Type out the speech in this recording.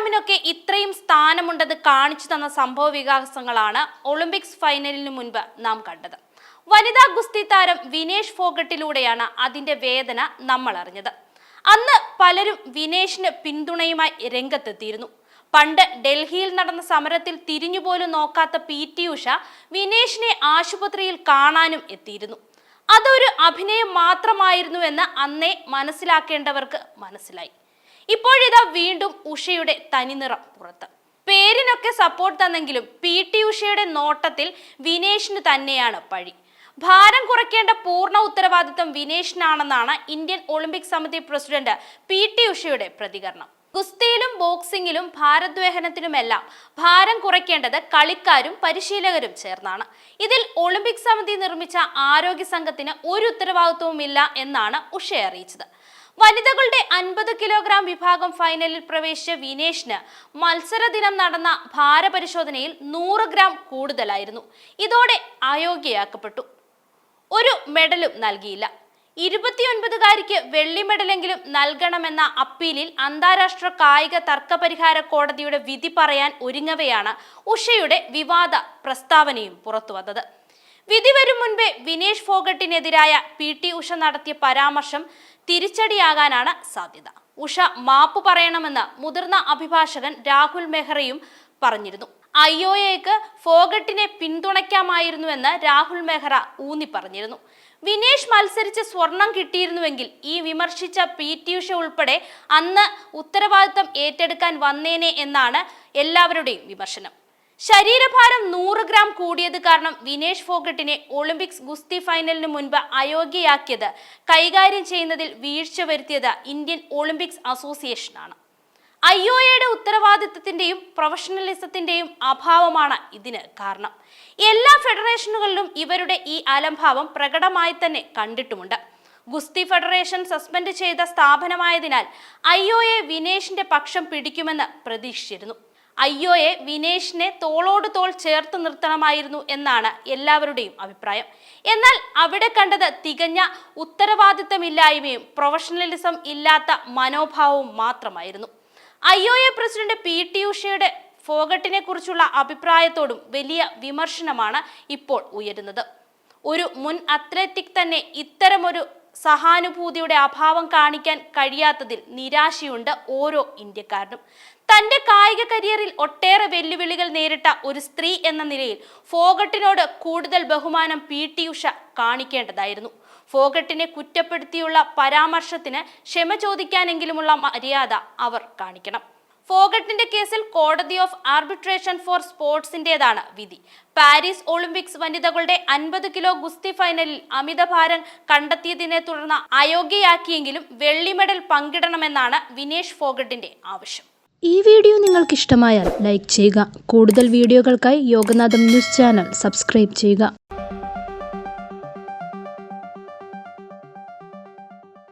ഗ്രാമിനൊക്കെ ഇത്രയും സ്ഥാനമുണ്ടെന്ന് കാണിച്ചു തന്ന സംഭവ വികാസങ്ങളാണ് ഒളിമ്പിക്സ് ഫൈനലിന് മുൻപ് നാം കണ്ടത്. വനിതാ ഗുസ്തി താരം വിനേഷ് ഫോഗട്ടിലൂടെയാണ് അതിന്റെ വേദന നമ്മൾ അറിഞ്ഞത്. അന്ന് പലരും വിനേഷിന് പിന്തുണയുമായി രംഗത്തെത്തിയിരുന്നു. പണ്ട് ഡൽഹിയിൽ നടന്ന സമരത്തിൽ തിരിഞ്ഞുപോലും നോക്കാത്ത പി ടി ഉഷ വിനേഷിനെ ആശുപത്രിയിൽ കാണാനും എത്തിയിരുന്നു. അതൊരു അഭിനയം മാത്രമായിരുന്നുവെന്ന് അന്നേ മനസ്സിലാക്കേണ്ടവർക്ക് മനസ്സിലായി. ഇപ്പോഴിതാ വീണ്ടും ഉഷയുടെ തനിനിറം പുറത്ത്. പേരിനൊക്കെ സപ്പോർട്ട് തന്നെങ്കിലും പി ടി ഉഷയുടെ നോട്ടത്തിൽ വിനേഷിന് തന്നെയാണ് പഴി. ഭാരം കുറയ്ക്കേണ്ട പൂർണ ഉത്തരവാദിത്തം വിനേഷിനാണെന്നാണ് ഇന്ത്യൻ ഒളിമ്പിക് സമിതി പ്രസിഡന്റ് പി ടി ഉഷയുടെ പ്രതികരണം. ഗുസ്തിയിലും ബോക്സിംഗിലും ഭാരദ്വേഹനത്തിലുമെല്ലാം ഭാരം കുറയ്ക്കേണ്ടത് കളിക്കാരും പരിശീലകരും ചേർന്നാണ്. ഇതിൽ ഒളിമ്പിക് സമിതി നിർമ്മിച്ച ആരോഗ്യ സംഘത്തിന് ഒരു ഉത്തരവാദിത്വവുമില്ല എന്നാണ് ഉഷ അറിയിച്ചത്. വനിതകളുടെ അൻപത് കിലോഗ്രാം വിഭാഗം ഫൈനലിൽ പ്രവേശിച്ച വിനേഷിന് മത്സര ദിനം നടന്ന ഭാരപരിശോധനയിൽ നൂറ് ഗ്രാം കൂടുതലായിരുന്നു. ഇതോടെ അയോഗ്യയാക്കപ്പെട്ടു. ഒരു മെഡലും നൽകിയില്ല. ഇരുപത്തിയൊൻപതുകാരിക്ക് വെള്ളി മെഡലെങ്കിലും നൽകണമെന്ന അപ്പീലിൽ അന്താരാഷ്ട്ര കായിക തർക്ക പരിഹാര കോടതിയുടെ വിധി പറയാൻ ഒരുങ്ങവെയാണ് ഉഷയുടെ വിവാദ പ്രസ്താവനയും പുറത്തുവന്നത് വിധി വരും മുൻപേ വിനേഷ് ഫോഗട്ടിനെതിരായ പി ടി ഉഷ നടത്തിയ പരാമർശം തിരിച്ചടിയാകാനാണ് സാധ്യത. ഉഷ മാപ്പ് പറയണമെന്ന് മുതിർന്ന അഭിഭാഷകൻ രാഹുൽ മെഹ്റയും പറഞ്ഞിരുന്നു. ഐ ഒ എക്ക് ഫോഗട്ടിനെ പിന്തുണയ്ക്കാമായിരുന്നുവെന്ന് രാഹുൽ മെഹ്റ ഊന്നി പറഞ്ഞിരുന്നു. വിനേഷ് മത്സരിച്ച് സ്വർണം കിട്ടിയിരുന്നുവെങ്കിൽ ഈ വിമർശിച്ച പി ടി ഉഷ ഉൾപ്പെടെ അന്ന് ഉത്തരവാദിത്തം ഏറ്റെടുക്കാൻ വന്നേനെ എന്നാണ് എല്ലാവരുടെയും വിമർശനം. ശരീരഭാരം നൂറ് ഗ്രാം കൂടിയത് കാരണം വിനേഷ് ഫോഗട്ടിനെ ഒളിമ്പിക്സ് ഗുസ്തി ഫൈനലിന് മുൻപ് അയോഗ്യയാക്കിയത്. കൈകാര്യം ചെയ്യുന്നതിൽ വീഴ്ച വരുത്തിയത് ഇന്ത്യൻ ഒളിമ്പിക്സ് അസോസിയേഷനാണ്. ഐ ഒ എയുടെ ഉത്തരവാദിത്തത്തിന്റെയും പ്രൊഫഷണലിസത്തിന്റെയും അഭാവമാണ് ഇതിന് കാരണം. എല്ലാ ഫെഡറേഷനുകളിലും ഇവരുടെ ഈ അലംഭാവം പ്രകടമായി തന്നെ കണ്ടിട്ടുമുണ്ട്. ഗുസ്തി ഫെഡറേഷൻ സസ്പെൻഡ് ചെയ്ത സ്ഥാപനമായതിനാൽ ഐ ഒ എ വിനേഷിന്റെ പക്ഷം പിടിക്കുമെന്ന് പ്രതീക്ഷിച്ചിരുന്നു. ഒ വിനേഷിനെ തോളോട് തോൾ ചേർത്ത് നിർത്തണമായിരുന്നു എന്നാണ് എല്ലാവരുടെയും അഭിപ്രായം. എന്നാൽ അവിടെ കണ്ടത് തികഞ്ഞ ഉത്തരവാദിത്തമില്ലായ്മയും പ്രൊഫഷണലിസം ഇല്ലാത്ത മനോഭാവവും മാത്രമായിരുന്നു. അയ്യോയെ പ്രസിഡന്റ് പി. ടി. ഉഷയുടെ ഫോഗട്ടിനെ കുറിച്ചുള്ള അഭിപ്രായത്തോടും വലിയ വിമർശനമാണ് ഇപ്പോൾ ഉയരുന്നത്. ഒരു മുൻ അത്ലറ്റിക് തന്നെ ഇത്തരമൊരു സഹാനുഭൂതിയുടെ അഭാവം കാണിക്കാൻ കഴിയാത്തതിൽ നിരാശയുണ്ട് ഓരോ ഇന്ത്യക്കാരനും. തന്റെ കായിക കരിയറിൽ ഒട്ടേറെ വെല്ലുവിളികൾ നേരിട്ട ഒരു സ്ത്രീ എന്ന നിലയിൽ ഫോഗട്ടിനോട് കൂടുതൽ ബഹുമാനം പി ടി ഉഷ കാണിക്കേണ്ടതായിരുന്നു. ഫോഗട്ടിനെ കുറ്റപ്പെടുത്തിയുള്ള പരാമർശത്തിന് ക്ഷമ ചോദിക്കാനെങ്കിലുമുള്ള മര്യാദ അവർ കാണിക്കണം. ഫോഗട്ടിന്റെ കേസിൽ കോടതി ഓഫ് ആർബിട്രേഷൻ ഫോർ സ്പോർട്സിന്റേതാണ് വിധി. പാരീസ് ഒളിമ്പിക്സ് വനിതകളുടെ അൻപത് കിലോ ഗുസ്തി ഫൈനലിൽ അമിത അമിതഭാരം കണ്ടെത്തിയതിനെ തുടർന്ന് അയോഗ്യയാക്കിയെങ്കിലും വെള്ളി മെഡൽ പങ്കിടണമെന്നാണ് വിനേഷ് ഫോഗട്ടിന്റെ ആവശ്യം. ഈ വീഡിയോ നിങ്ങൾക്ക് ഇഷ്ടമായാൽ ലൈക്ക് ചെയ്യുക. കൂടുതൽ വീഡിയോകൾക്കായി യോഗനാഥം ന്യൂസ് ചാനൽ സബ്സ്ക്രൈബ് ചെയ്യുക.